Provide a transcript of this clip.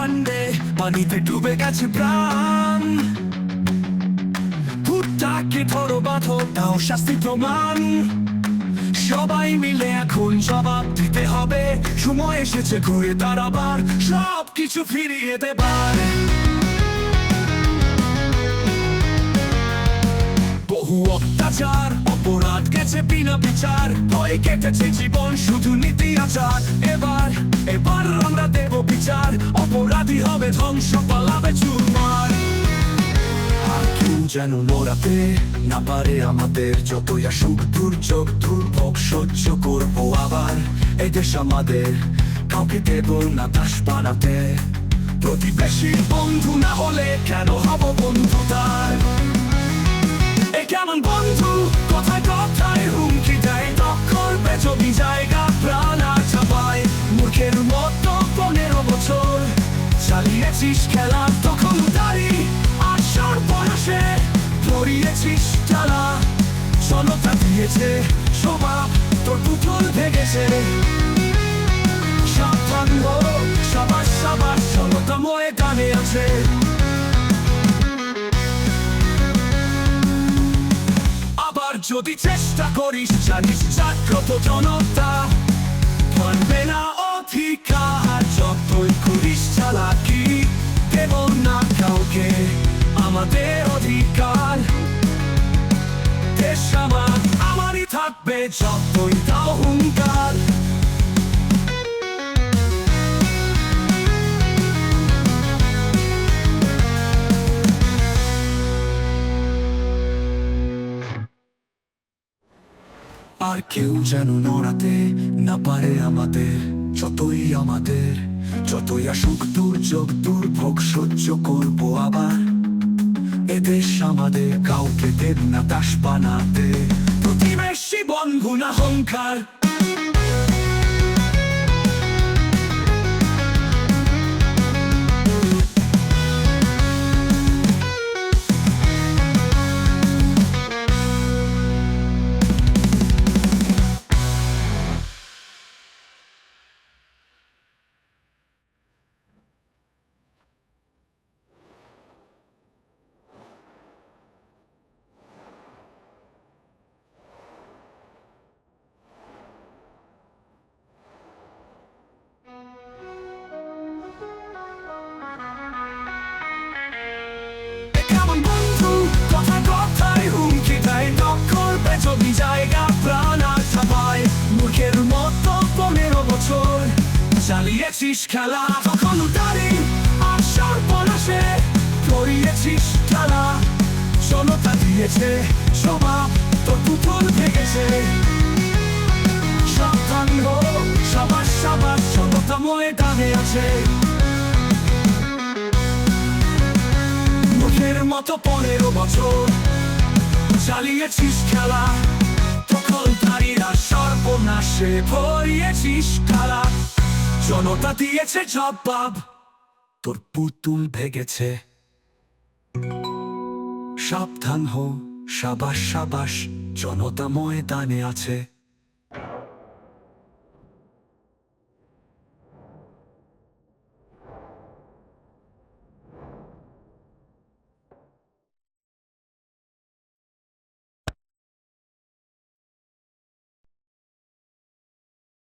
কাণ্ডে পানিতে ডুবে গেছে প্রাণ। ভুট্টাকে ধরো বাঁধো তাও শাস্তি প্রমাণ। সবাই মিলে এখন জবাব দিতে হবে। সময় এসেছে ঘুরে দাঁড়াবার সব কিছু ফিরিয়ে দেবার। বহু অত্যাচার, অপরাধ গেছে বিনা বিচার। ভয়ে কেটেছে জীবন, শুধু নীতি আচার। এবার এবার আমরা দেব বিচার অপরাধী হবে ধ্বংস, পালাবে চুরমার। আর কেউ যেন নড়াতে না পারে আমাদের, যতই আসুক দুর্যোগ, দুর্ভোগ সহ্য করব আবার। এই দেশ আমাদের কাউকে দেব না, দাস বানাতে। প্রতিবেশী বন্ধু না হলে কেন হব বন্ধু তার? এ কেমন বন্ধু, কথায় কথায় হুমকি দেয় টক্কর দিয়েছে স্বভাব তোর পুতুল ভেঙেছে। সাবধান হো সবার সবার জনতা ময়দানে আছে। আবার যদি চেষ্টা করিস, জানিস জাগ্রত জনতা মানবে না অধিকার, যতই করিস চালাকি। আর কেউ যেন নড়াতে না পারে আমাদের যতই আমাদের যতই আসুক দুর্যোগ দুর্ভোগ সহ্য করব আবার এদেশ আমাদের কাউকে দেব না দাস বানাতে প্রতিবেশী বন্ধু না হংকার করিয়েছিস পনেরো বছর চালিয়েছিস খেলা। তখন তারিরা সর্বনাশে ভরিয়েছিস খেলা। জনতা দিয়েছে জবাব। তোর পুতুল ভেগেছে। সাবধান হো সাবাস সাবাস জনতা ময়দানে আছে।